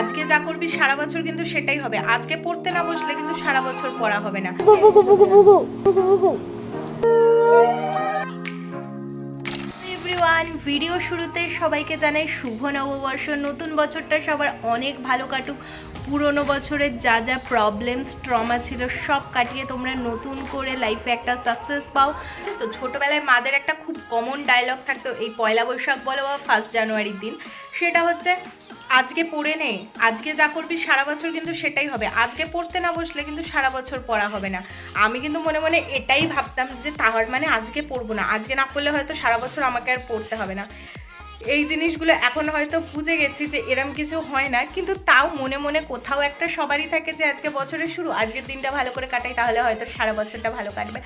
আজকে যা করবি সারা বছর কিন্তু সেটাই হবে। আজকে পড়তে না বসলে কিন্তু সারা বছর পড়া হবে না। বুগু বুগু বুগু বুগু বুগু বুগু এভরিওয়ান ভিডিও শুরুতে সবাইকে জানাই শুভ নববর্ষ। নতুন বছরটা সবার অনেক ভালো কাটুক। পুরনো বছরের যা যা প্রবলেমস ট্রমা ছিল সব কাটিয়ে তোমরা নতুন করে লাইফে একটা সাকসেস পাও। তো ছোটোবেলায় মাদের একটা খুব কমন ডায়লগ থাকতো এই পয়লা বৈশাখ বলো বা ফার্স্ট জানুয়ারির দিন। সেটা হচ্ছে আজকে পড়ে নে আজকে যা করবি সারা বছর কিন্তু সেটাই হবে। আজকে পড়তে না বসলে কিন্তু সারা বছর পড়া হবে না। আমি কিন্তু মনে মনে এটাই ভাবতাম যে তাহার মানে আজকে পড়ব না। আজকে না পড়লে হয়তো সারা বছর আমাকে আর পড়তে হবে না। এই জিনিসগুলো এখন হয়তো বুঝে গেছি যে এরম কিছু হয় না। কিন্তু তাও মনে মনে কোথাও একটা সবারই থাকে যে আজকে বছরের শুরু, আজকের দিনটা ভালো করে কাটাই, তাহলে হয়তো সারা বছরটা ভালো কাটবে।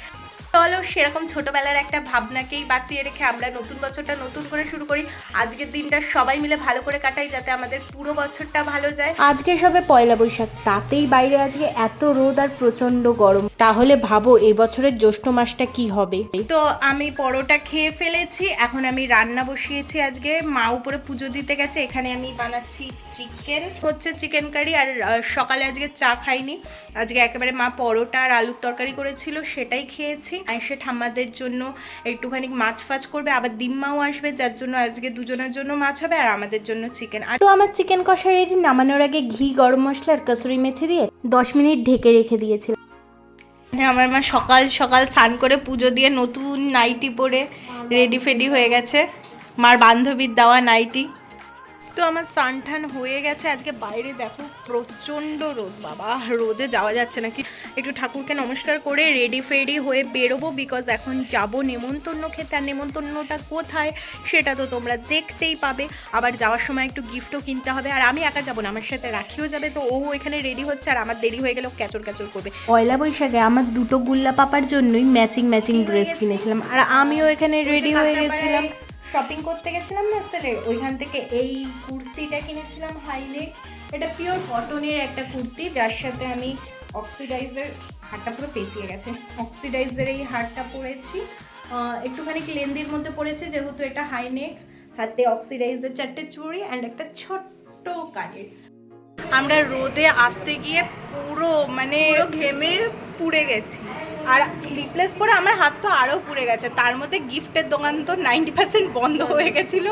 চলো সেরকম ছোটবেলার একটা ভাবনাকেই বাঁচিয়ে রেখে আমরা নতুন বছরটা নতুন করে শুরু করি। আজকের দিনটা সবাই মিলে ভালো করে কাটাই যাতে আমাদের পুরো বছরটা ভালো যায়। আজকে সবে পয়লা বৈশাখ তাতেই বাইরে আজকে এত রোদ আর প্রচণ্ড গরম। তাহলে ভাবো এই বছরের জ্যৈষ্ঠ মাসটা কি হবে? তো আমি পরোটা খেয়ে ফেলেছি এখন আমি রান্না বসিয়েছি আজকে। মা উপরে পুজো দিতে গেছে এখানে আমি বানাচ্ছি চিকেন হচ্ছে চিকেন কারি আর সকালে আজকে চা খাইনি। আজকে একেবারে মা পরোটা আর আলুর তরকারি করেছিল সেটাই খেয়েছি। আইসে ঠাম্মাদের জন্য একটুখানি মাছ ফাছ করবে আবার দিম্মাও আসবে যার জন্য আজকে দুজনের জন্য মাছ হবে আর আমাদের জন্য চিকেন আর তো আমার চিকেন কষা রেডি নামানোর আগে ঘি গরম মশলা আর কসুরি মেথি দিয়ে দশ মিনিট ঢেকে রেখে দিয়েছিলাম আমার মা সকাল সকাল স্নান করে পুজো দিয়ে নতুন নাইটি পরে রেডি ফেডি হয়ে গেছে। মার বান্ধবীর দেওয়া নাইটি। তো আমার স্নান টান হয়ে গেছে। আজকে বাইরে দেখো প্রচণ্ড রোদ। বাবা রোদে যাওয়া যাচ্ছে নাকি? একটু ঠাকুরকে নমস্কার করে রেডি ফেডি হয়ে বেরোবো বিকজ এখন যাব নেমন্তন্ন খেতে। আর নেমন্তন্নটা কোথায় সেটা তো তোমরা দেখতেই পাবে। আবার যাওয়ার সময় একটু গিফটও কিনতে হবে। আর আমি একা যাব না আমার সাথে রাখিও যাবে। তো ও এখানে রেডি হচ্ছে আর আমার দেরি হয়ে গেলেও ক্যাচর ক্যাচর করবে। পয়লা বৈশাখে আমার দুটো গুল্লা পাপার জন্যই ম্যাচিং ম্যাচিং ড্রেস কিনেছিলাম। আর আমিও এখানে রেডি হয়ে গেছিলাম। শপিং করতে গেছিলাম না স্যারে ওইখান থেকে এই কুর্তিটা কিনেছিলাম হাইনেক এটা পিওর কটনের একটা কুর্তি, যার সাথে আমি অক্সিডাইজার হারটা পুরো পেঁচিয়ে গেছে। অক্সিডাইজার এই হারটা পরেছি। একটুখানি লেন্দির মধ্যে পড়েছে যেহেতু এটা হাইনেক হাতে অক্সিডাইজার চারটে চুড়ি অ্যান্ড একটা ছোট্ট কানের। আমরা রোদে আসতে গিয়ে পুরো মানে ঘেমে পুড়ে গেছি। আর স্লিপলেস পরে আমার হাত তো আরও পুড়ে গেছে। তার মধ্যে গিফটের দোকান তো নাইনটি পার্সেন্ট বন্ধ হয়ে গেছিল।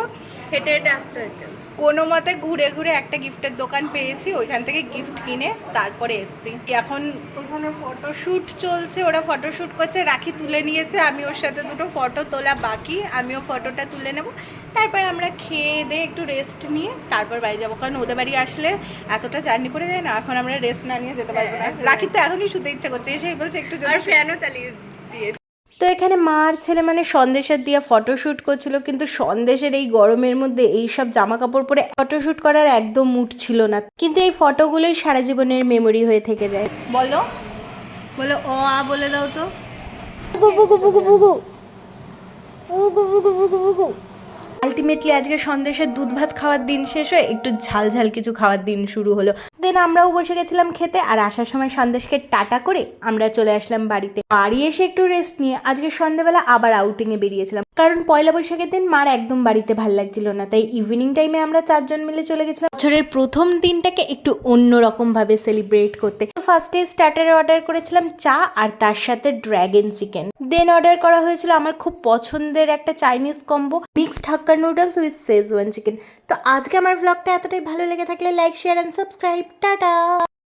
হেঁটে হেঁটে আসতে হয়েছে। কোনো মতে ঘুরে ঘুরে একটা গিফটের দোকান পেয়েছি ওইখান থেকে গিফট কিনে তারপরে এসছি। এখন ওইখানে ফটোশ্যুট চলছে ওরা ফটোশ্যুট করছে রাখি তুলে নিয়েছে আমি ওর সাথে দুটো ফটো তোলা বাকি আমিও ফটোটা তুলে নেব। তারপর আমরা খেয়ে দিয়ে একটু রেস্ট নিয়ে তারপর বাড়ি যাব। কারণ ওদের বাড়ি আসলে এতটা জার্নি করে যায় না এখন আমরা রেস্ট না নিয়ে যেতে পারব না। রাখি তো এখনই শুতে ইচ্ছা করছে এসেই বলছে একটু ফ্যানও চালিয়ে দিয়েছে তো এখানে মা আর ছেলে মানে সন্দেশের দিয়ে ফটোশ্যুট করছিল কিন্তু সন্দেশের এই গরমের মধ্যে এই সব জামা কাপড় পরে ফটোশ্যুট করার একদম মুড ছিল না। কিন্তু এই ফটোগুলোই সারা জীবনের মেমোরি হয়ে থেকে যায়। বলো বলো ও আ বলে দাও তো। বুগু বুগু বুগু বুগু বুগু বুগু বুগু বুগু আলটিমেটলি আজকে সন্দেশের দুধ ভাত খাওয়ার দিন শেষ হয়ে একটু ঝাল ঝাল কিছু খাওয়ার দিন শুরু হলো। দেন আমরাও বসে গেছিলাম খেতে আর আসার সময় সন্দেশকে টাটা করে আমরা চলে আসলাম বাড়িতে। বাড়ি এসে একটু রেস্ট নিয়ে আজকে সন্ধ্যেবেলা আবার আউটিংয়ে বেরিয়েছিলাম। কারণ পয়লা বৈশাখের দিন মার একদম বাড়িতে ভালো লাগছিল না, তাই ইভিনিং টাইমে আমরা চারজন মিলে চলে গেছিলাম। বছরের প্রথম দিনটাকে একটু অন্যরকম ভাবে সেলিব্রেট করতে ফার্স্টে স্টার্টারে অর্ডার করেছিলাম চা আর তার সাথে ড্র্যাগন চিকেন দেন অর্ডার করা হয়েছিল আমার খুব পছন্দের একটা Chinese combo mixed hakka noodles with schezwan chicken তো আজকে আমার ব্লগটা এতটাই ভালো লেগে থাকলে like share and subscribe tata